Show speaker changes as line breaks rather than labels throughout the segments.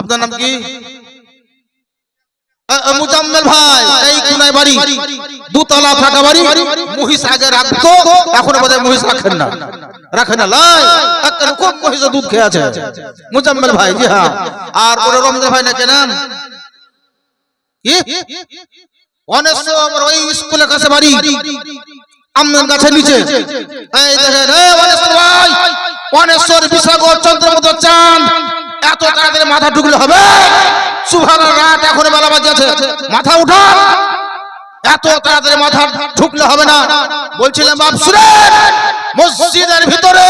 আপনার নাম কি? মুজাম্মেল ভাই এই কোনায় বাড়ি। দুতলা ফাঁকা বাড়ি। মহিষ আগে রাখতো এখন বোধহয় মহিষ রাখেন না। রাখেন না। লাই খুব মহিষের দুধ খেয়ে আছে। মুজাম্মেল ভাই জি হ্যাঁ। আর ওরা রমজান ভাই না কেনাম কি? অনেক আমার ওই স্কুলের কাছে বাড়ি। আমনার গাছের নিচে। এই দেখেন এই অনেশ্বর ভাই অনেশ্বর বিশাগর চন্দ্রমত চাঁদ। এত তাড়াতাড়ি মাথা ঢুকলে হবে? সুভার রাত এখন বেলা বাজছে মাথা উঠা। এত তাড়াতাড়ি মাথা ঢুকলে হবে না। বলছিলাম বাপ শুনে মসজিদের ভিতরে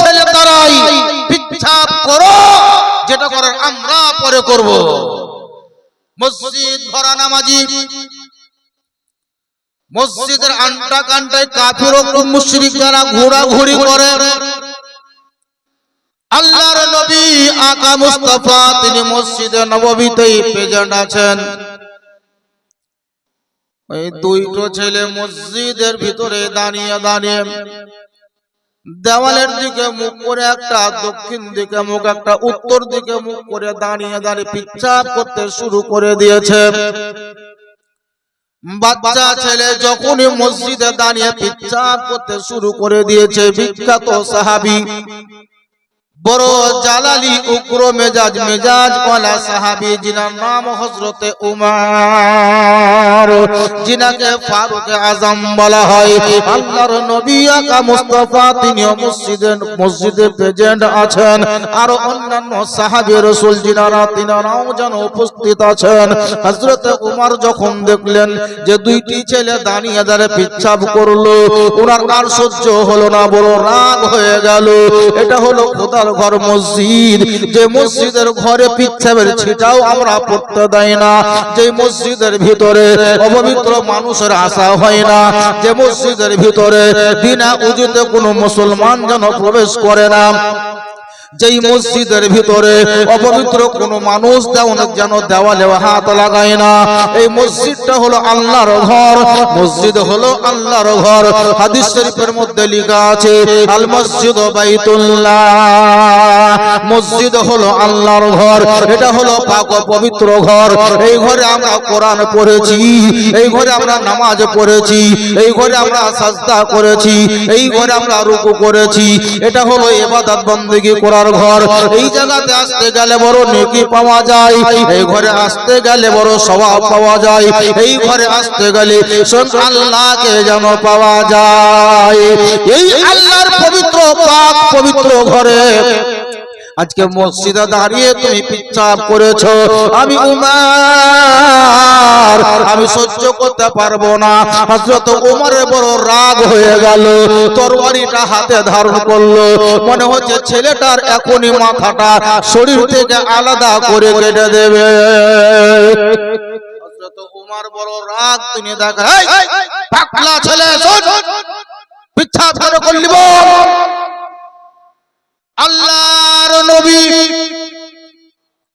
ছেলে যেটা আমরা পরে নামাজি। মসজিদের আন্টা কান্টায় কাফির মুশরিক ঘোরাঘুরি করে। আল্লাহর নবী আকা মুস্তাফা, তিনি মসজিদে নববীতেই প্রেজেন্ট আছেন। ওই দুইটো ছেলে মসজিদের ভিতরে দাঁড়িয়ে দাঁড়িয়ে দেওয়ালের দিকে মুখ করে একটা, দক্ষিণ দিকে মুখ, একটা উত্তর দিকে মুখ করে দাঁড়িয়ে দাঁড়িয়ে পিচ্ছাপ করতে শুরু করে দিয়েছে। বাচ্চা ছেলে যখনই মসজিদে দাঁড়িয়ে পিচ্ছাপ করতে শুরু করে দিয়েছে, বিখ্যাত সাহাবি। বড় জালালি উগ্র মেজাজ মেজাজ ওয়ালা সাহাবি, জিনার নাম হজরতে উমার। জিনাকে ফারুক আজম বলা হয়। আল্লাহর নবী আকা মুস্তাফা তিনি মসজিদে মসজিদে প্রেজেন্ট আছেন। আর অন্যান্য সাহাবী রাসূল জিনারা, তিনারাও যেন উপস্থিত আছেন। হযরতে উমর যখন দেখলেন যে দুইটি ছেলে দাঁড়িয়ে দাঁড়িয়ে পিচ্ছাপ করল ওনার আর সহ্য হলো না, বড় রাগ হয়ে গেল। এটা হলো খোদার ঘর মসজিদ, যে মসজিদের ঘরে পিচ্ছাবের ছিটাও আমরা পড়তে দেয় না। যে মসজিদের ভিতরে অপবিত্র মানুষের আশা হয় না, যে মসজিদের ভিতরে বিনা উজিতে কোনো মুসলমান যেন প্রবেশ করে না। যেই মসজিদের ভিতরে অপবিত্র কোনো মানুষ যেন দেওয়ালে হাত লাগায় না। এই মসজিদটা হলো আল্লাহর ঘর। মসজিদ হলো আল্লাহর ঘর। হাদিস শরীফের মধ্যে লেখা আছে, আল মসজিদ বাইতুল্লাহ। মসজিদ হলো আল্লাহর ঘর। এটা হলো পাক পবিত্র ঘর। এই ঘরে আমরা কোরআন পড়েছি, এই ঘরে আমরা নামাজ পড়েছি, এই ঘরে আমরা সাজদা করেছি, এই ঘরে আমরা রুকু করেছি। এটা হলো ইবাদত বন্দেগী করার ঘর। এই জায়গাতে আসতে গেলে বড় নেকি পাওয়া যায়। এই ঘরে আসতে গেলে বড় স্বভাব পাওয়া যায়। এই ঘরে আসতে গেলে আল্লাহকে যেন পাওয়া যায়। এই আল্লাহর পবিত্র পাক পবিত্র ঘরে আজকে মসজিদে দাঁড়িয়ে তুমি পিচ্ছাপ করেছ। আমি উমার। আমি সহ্য করতে পারব না। হযরত উমরের বড় রাগ হয়ে গেল। তরবারিটা হাতে ধারণ করল। মনে হচ্ছে ছেলেটার এখনই মাথাটা শরীর থেকে আলাদা করে কেটে দেবে। হযরত উমর বড় রাগ তুমি দেখা এই পাগলা ছেলে শোন পিচ্ছাপ করে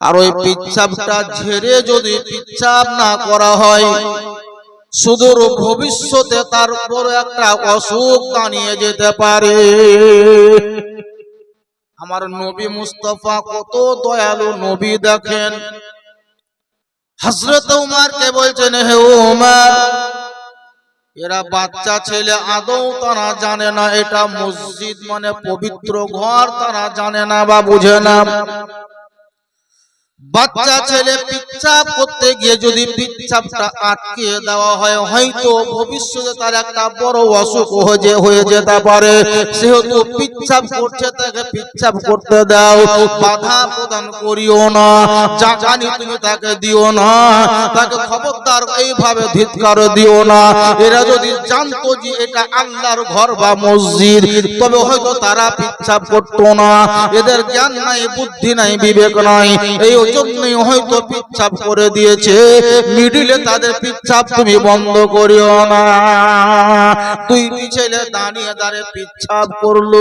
আর ওই পিচ্ছাবটা ঝেড়ে যদি পিচ্ছাব না করা হয়, সুদূর ভবিষ্যতে তার উপর একটা অসুখ দাঁড়িয়ে যেতে পারে। আমার নবী মুস্তফা কত দয়ালু নবী দেখেন। হজরত উমারকে বলছেন, হে উমার, এরা বাচ্চা ছেলে আদৌ তারা জানে না, এটা মসজিদ মানে পবিত্র ঘর, তারা জানে না বা বুঝে না। বাচ্চা ছেলে পিচ্ছাপ করতে গিয়ে যদি পিচ্ছাপটা আটকে দেওয়া হয়, হয়তো ভবিষ্যতে তার একটা বড় অসুখ হয়ে হয়ে যেতে পারে। সেহেতু পিচ্ছাপ করছে, তাকে পিচ্ছাপ করতে দাও, বাধা প্রদান করিও না জানি তুমি তাকে দিও না, তাকে খবরদার এইভাবে ধিৎকার দিও না। এরা যদি জানতো যে এটা আল্লাহর ঘর বা মসজিদ, তবে হয়তো তারা পিচ্ছাপ করতো না। এদের জ্ঞান নাই, বুদ্ধি নাই, বিবেক নাই। এই জন্যই হয়তো পিচ্ছাপ করে দিয়েছে। মিডিলে তাদের পিচ্ছাপ তুমি বন্ধ করিও না। দুইটি ছেলে দাঁড়িয়ে দাঁড়িয়ে পিচ্ছাপ করল।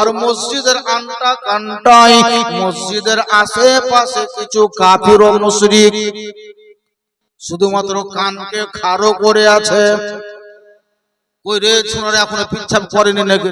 আর মসজিদের আন্টা কান্টাই মসজিদের আশেপাশে কিছু কাফির মুশরিক শুধুমাত্র কানকে খাড়ো করে আছে। ওই রে ছোড়ারা এখনও পিচ্ছাপ করেনি নাকি?